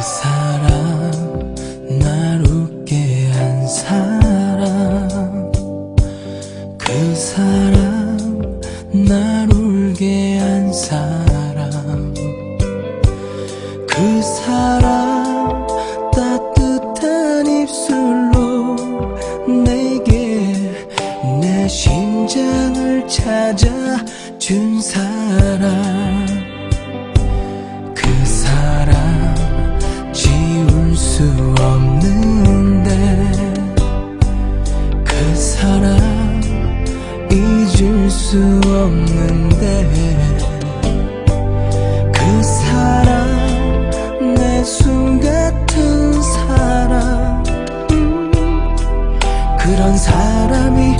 사람 날 웃게 한 사람. 그 사람 날 울게 한 사람. 그 사람 따뜻한 입술로 내게 내 심장을 찾아 사랑 잊을 수 없는데 그 사랑 내 숨 같은 사랑. 음 그런 사람이